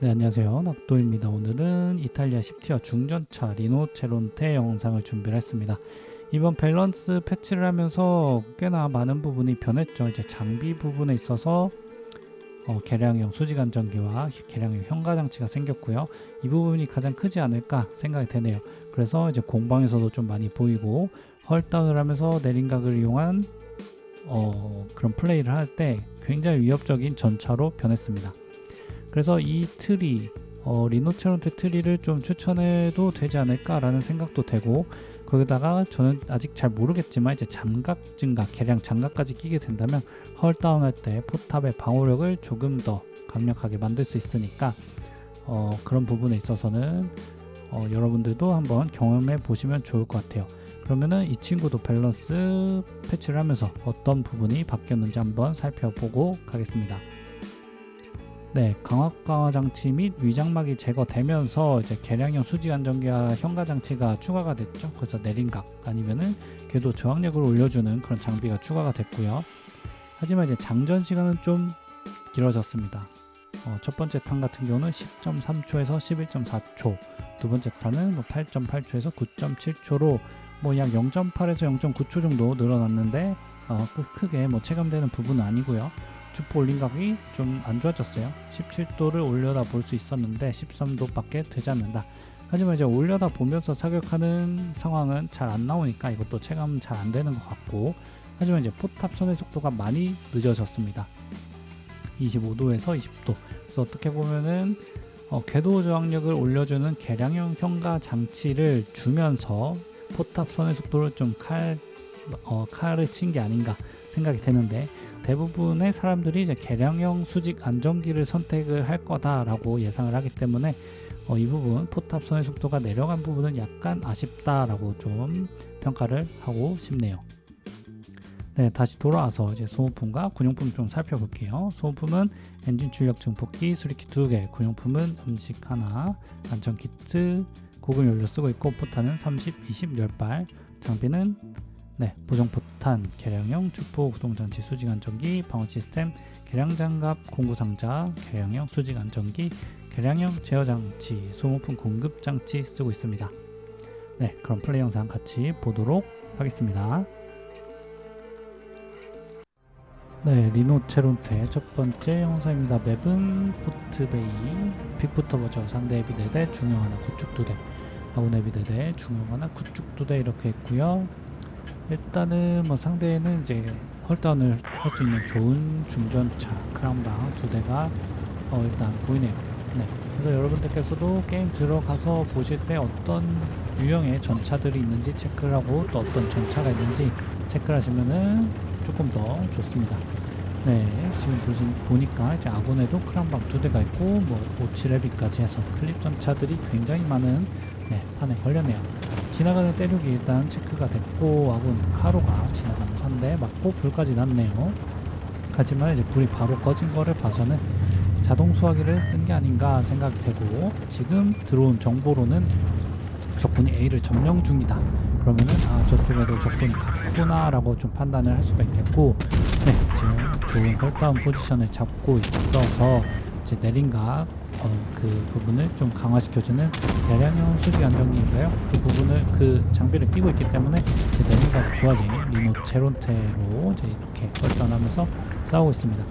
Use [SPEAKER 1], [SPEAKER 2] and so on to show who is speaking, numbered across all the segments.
[SPEAKER 1] 네, 안녕하세요. 낙도입니다. 오늘은 이탈리아 10티어 중전차 리노 체론테 영상을 준비를 했습니다. 이번 밸런스 패치를 하면서 꽤나 많은 부분이 변했죠. 이제 장비 부분에 있어서 어, 개량형 수직 안정기와 개량형 현가 장치가 생겼고요. 이 부분이 가장 크지 않을까 생각이 되네요. 그래서 이제 공방에서도 좀 많이 보이고 헐다운을 하면서 내린각을 이용한 어, 그런 플레이를 할 때 굉장히 위협적인 전차로 변했습니다. 그래서 이 트리 어, 리노체론테 트리를 좀 추천해도 되지 않을까라는 생각도 되고 거기다가 저는 아직 잘 모르겠지만 이제 장갑 증가 개량 장갑까지 끼게 된다면 헐다운 할 때 포탑의 방어력을 조금 더 강력하게 만들 수 있으니까 어, 그런 부분에 있어서는 어, 여러분들도 한번 경험해 보시면 좋을 것 같아요. 그러면은 이 친구도 밸런스 패치를 하면서 어떤 부분이 바뀌었는지 한번 살펴보고 가겠습니다. 네, 강압 강화 장치 및 위장막이 제거되면서 이제 개량형 수직 안정기와 현가 장치가 추가가 됐죠. 그래서 내린각 아니면은 궤도 저항력을 올려주는 그런 장비가 추가가 됐고요. 하지만 이제 장전 시간은 좀 길어졌습니다. 어, 첫 번째 탄 같은 경우는 10.3초에서 11.4초, 두 번째 탄은 뭐 8.8초에서 9.7초로 뭐 약 0.8에서 0.9초 정도 늘어났는데 어, 크게 뭐 체감되는 부분은 아니고요. 주포 올림각이 좀 안 좋아졌어요. 17도를 올려다 볼 수 있었는데 13도밖에 되지 않는다. 하지만 이제 올려다 보면서 사격하는 상황은 잘 안 나오니까 이것도 체감 잘 안 되는 것 같고 하지만 이제 포탑 선의 속도가 많이 늦어졌습니다. 25도에서 20도. 그래서 어떻게 보면은 어, 궤도 저항력을 올려주는 개량형 현가 장치를 주면서 포탑 선의 속도를 좀 칼, 어, 칼을 친 게 아닌가 생각이 되는데 대부분의 사람들이 이제 개량형 수직 안정기를 선택을 할 거다라고 예상을 하기 때문에 어, 이 부분 포탑 선의 속도가 내려간 부분은 약간 아쉽다라고 좀 평가를 하고 싶네요. 네, 다시 돌아와서 이제 소모품과 군용품 좀 살펴볼게요. 소모품은 엔진 출력 증폭기, 수리키 2개, 군용품은 음식 하나, 안전 키트, 고급 연료 쓰고 있고 포탄은 30, 20, 10발, 장비는 네, 보정포탄, 개량형 주포 구동장치 수직 안정기, 방어 시스템, 개량 장갑 공구 상자, 개량형 수직 안정기, 개량형 제어 장치, 소모품 공급 장치 쓰고 있습니다. 네, 그럼 플레이 영상 같이 보도록 하겠습니다. 네, 리노체론테 첫 번째 영상입니다. 맵은 포트베이, 빅부터 버전 상대 앱이 4대, 중형 하나, 구축 2대, 아군 앱이 4대, 중형 하나, 구축 2대 이렇게 있고요. 일단은 뭐 상대는 이제 헐다운을 할 수 있는 좋은 중전차 크랑방 두 대가 어 일단 보이네요. 네. 그래서 여러분들께서도 게임 들어가서 보실 때 어떤 유형의 전차들이 있는지 체크를 하고 또 어떤 전차가 있는지 체크를 하시면은 조금 더 좋습니다. 네, 지금 보신, 보니까 이제 아군에도 크랑방 두 대가 있고 뭐 오치레비까지 해서 클립 전 차들이 굉장히 많은 네, 판에 걸렸네요. 지나가는 때륙이 일단 체크가 됐고 아군 카로가 지나가는 산대 맞고 불까지 났네요. 하지만 이제 불이 바로 꺼진 거를 봐서는 자동 수화기를 쓴 게 아닌가 생각이 되고 지금 들어온 정보로는 적군이 A를 점령 중이다. 그러면은 아 저쪽에도 적군이 갔구나라고 좀 판단을 할 수가 있겠고 네 지금 좋은 홀다운 포지션을 잡고 있어서 이제 내린각 어, 그 부분을 좀 강화시켜주는 대량형 수직 안정기인가요? 그 부분을 그 장비를 끼고 있기 때문에 이제 내린각 좋아진 리노 체론테로 이제 이렇게 홀다운하면서 싸우고 있습니다.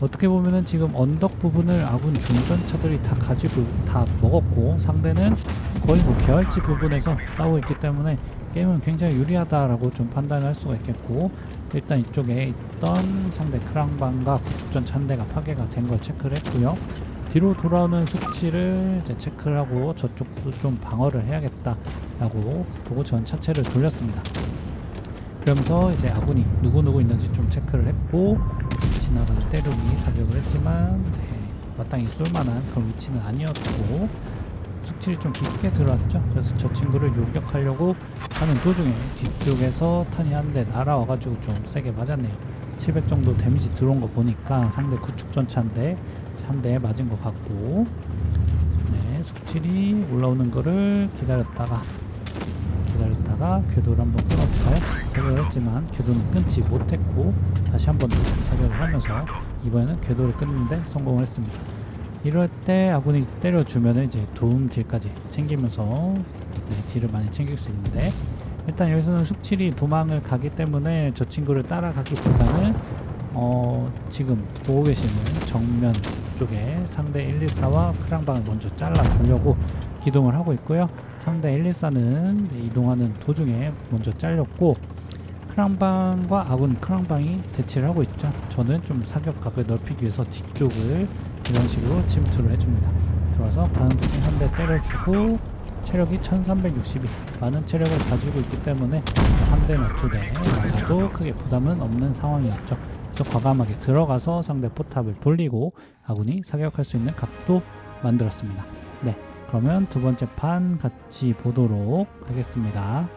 [SPEAKER 1] 어떻게 보면은 지금 언덕 부분을 아군 중전차들이 다 가지고 다 먹었고 상대는 거의 뭐 개활지 부분에서 싸우고 있기 때문에 게임은 굉장히 유리하다라고 좀 판단할 수가 있겠고 일단 이쪽에 있던 상대 크랑방과 구축전차 한 대가 파괴가 된 걸 체크를 했고요. 뒤로 돌아오는 수치를 이제 체크를 하고 저쪽도 좀 방어를 해야겠다라고 보고 전 차체를 돌렸습니다. 그러면서 이제 아군이 누구누구 있는지 좀 체크를 했고 지나가서 때려니 사격을 했지만 네, 마땅히 쏠만한 그런 위치는 아니었고 숙취를 좀 깊게 들어왔죠. 그래서 저 친구를 요격하려고 하는 도중에 뒤쪽에서 탄이 한 대 날아와가지고 좀 세게 맞았네요. 700 정도 데미지 들어온 거 보니까 상대 구축 전차인데 한 대 맞은 것 같고 네 숙칠이 올라오는 거를 기다렸다가 기다렸다가 궤도를 한번 끊어볼까요? 사격을 했지만 궤도는 끊지 못했고 다시 한 번 더 사격을 하면서 이번에는 궤도를 끊는데 성공을 했습니다. 이럴 때 아군이 때려주면은 이제 도움 딜까지 챙기면서 네, 딜을 많이 챙길 수 있는데 일단 여기서는 숙칠이 도망을 가기 때문에 저 친구를 따라가기보다는 어 지금 보고 계시는 정면 쪽에 상대 114와 크랑방을 먼저 잘라 주려고 기동을 하고 있고요. 상대 114는 이동하는 도중에 먼저 잘렸고 크랑방과 아군 크랑방이 대치를 하고 있죠. 저는 좀 사격각을 넓히기 위해서 뒤쪽을 이런 식으로 침투를 해줍니다. 들어와서 도중 한대 때려주고 체력이 1362 많은 체력을 가지고 있기 때문에 한 대나 두 대 맞아도 크게 부담은 없는 상황이었죠. 그래서 과감하게 들어가서 상대 포탑을 돌리고 아군이 사격할 수 있는 각도 만들었습니다. 네, 그러면 두 번째 판 같이 보도록 하겠습니다.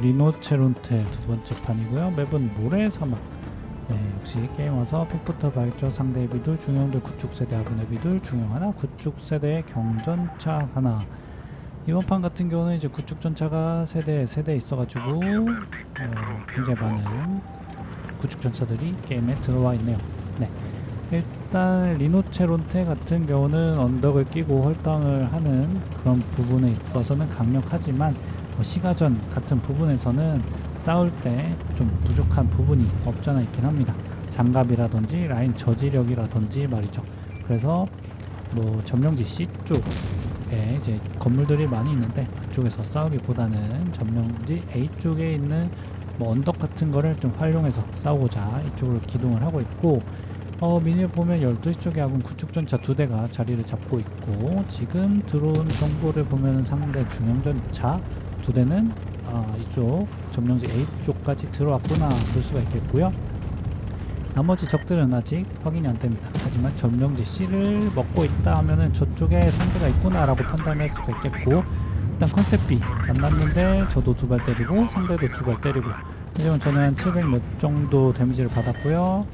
[SPEAKER 1] 리노체론테 두 번째 판이고요. 맵은 모래 사막. 네, 역시 게임 와서 픽부터 발전 상대의 비둘, 중형들 구축 세대 아군의 비둘, 중형 하나, 구축 세대의 경전차 하나. 이번 판 같은 경우는 이제 구축 전차가 세대 세대 있어가지고 어, 굉장히 많은 구축 전차들이 게임에 들어와 있네요. 네, 일단 리노체론테 같은 경우는 언덕을 끼고 헐당을 하는 그런 부분에 있어서는 강력하지만 뭐 시가전 같은 부분에서는 싸울 때 좀 부족한 부분이 없잖아 있긴 합니다. 장갑이라든지 라인 저지력이라든지 말이죠. 그래서 뭐 점령지 C 쪽에 이제 건물들이 많이 있는데 그쪽에서 싸우기보다는 점령지 A 쪽에 있는 뭐 언덕 같은 거를 좀 활용해서 싸우고자 이쪽으로 기동을 하고 있고 어, 미니에 보면 12시 쪽에 아군 구축전차 두 대가 자리를 잡고 있고 지금 들어온 정보를 보면 상대 중형전차 두 대는 아, 이쪽 점령지 A 쪽까지 들어왔구나 볼 수가 있겠고요. 나머지 적들은 아직 확인이 안 됩니다. 하지만 점령지 C를 먹고 있다 하면은 저쪽에 상대가 있구나라고 판단할 수가 있겠고 일단 컨셉 B 만났는데 저도 두 발 때리고 상대도 두 발 때리고 하지만 저는 700 몇 정도 데미지를 받았고요.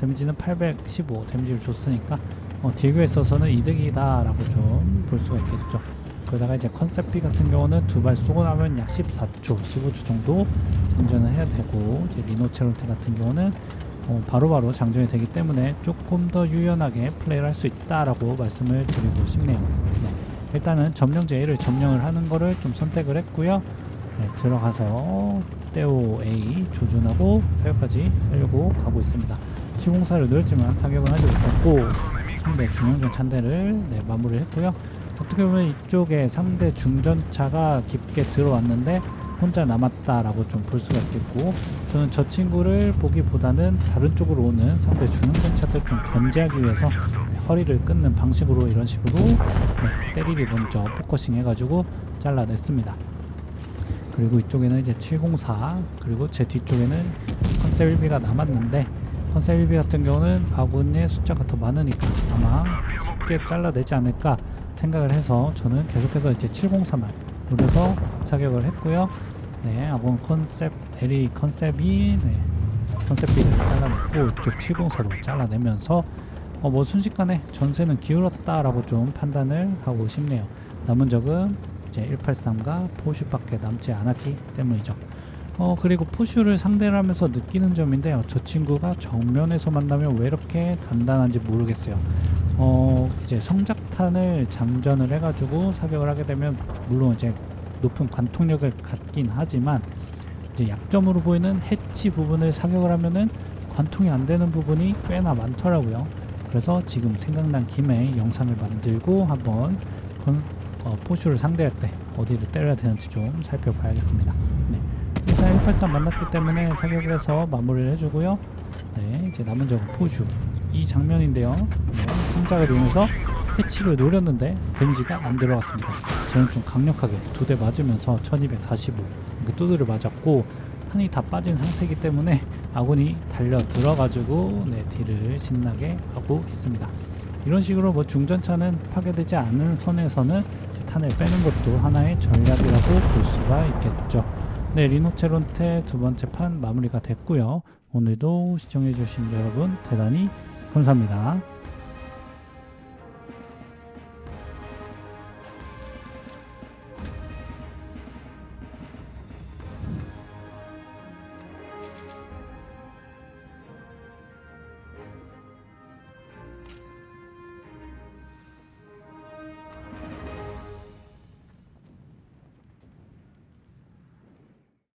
[SPEAKER 1] 데미지는 815 데미지를 줬으니까 어, 딜교에 있어서는 이득이다라고 좀 볼 수가 있겠죠. 그러다가 이제 컨셉 B 같은 경우는 두 발 쏘고 나면 약 14초, 15초 정도 장전을 해야 되고 이제 리노체론테 같은 경우는 어, 바로바로 장전이 되기 때문에 조금 더 유연하게 플레이를 할 수 있다라고 말씀을 드리고 싶네요. 네. 일단은 점령제 A를 점령을 하는 거를 좀 선택을 했고요. 네, 들어가서 떼오 A 조준하고 사격까지 하려고 가고 있습니다. 704를 늘었지만 사격은 하지 못했고 상대 중형전 찬대를 네, 마무리를 했고요. 어떻게 보면 이쪽에 상대 중전차가 깊게 들어왔는데 혼자 남았다라고 좀 볼 수가 있겠고 저는 저 친구를 보기보다는 다른 쪽으로 오는 상대 중형전차들 좀 견제하기 위해서 네, 허리를 끊는 방식으로 이런 식으로 네, 때리를 먼저 포커싱 해가지고 잘라냈습니다. 그리고 이쪽에는 이제 704 그리고 제 뒤쪽에는 컨셉 1비가 남았는데 컨셉 1비 같은 경우는 아군의 숫자가 더 많으니까 아마 쉽게 잘라내지 않을까 생각을 해서 저는 계속해서 이제 703만 노려서 사격을 했고요. 네, 아군 컨셉 LE 컨셉이 네, 컨셉 B를 잘라냈고 이쪽 704도 잘라내면서 어, 뭐 순식간에 전세는 기울었다라고 좀 판단을 하고 싶네요. 남은 적은 이제 183과 포슈밖에 남지 않았기 때문이죠. 어 그리고 포슈를 상대를 하면서 느끼는 점인데요. 저 친구가 정면에서 만나면 왜 이렇게 단단한지 모르겠어요. 어 이제 성작 탄을 장전을 해가지고 사격을 하게 되면 물론 이제 높은 관통력을 갖긴 하지만 이제 약점으로 보이는 해치 부분을 사격을 하면은 관통이 안 되는 부분이 꽤나 많더라고요. 그래서 지금 생각난 김에 영상을 만들고 한번 건, 어, 포슈를 상대할 때 어디를 때려야 되는지 좀 살펴봐야겠습니다. 네. 일단 183 만났기 때문에 사격을 해서 마무리를 해주고요. 네, 이제 남은 적은 포슈. 이 장면인데요. 네, 성작을 이용해서 해치를 노렸는데 데미지가 안 들어갔습니다. 저는 좀 강력하게 두 대 맞으면서 1245 이렇게 두드려 맞았고 탄이 다 빠진 상태이기 때문에 아군이 달려 들어가지고 네, 딜을 신나게 하고 있습니다. 이런 식으로 뭐 중전차는 파괴되지 않은 선에서는 탄을 빼는 것도 하나의 전략이라고 볼 수가 있겠죠. 네, 리노체론테 두 번째 판 마무리가 됐고요. 오늘도 시청해주신 여러분 대단히 감사합니다.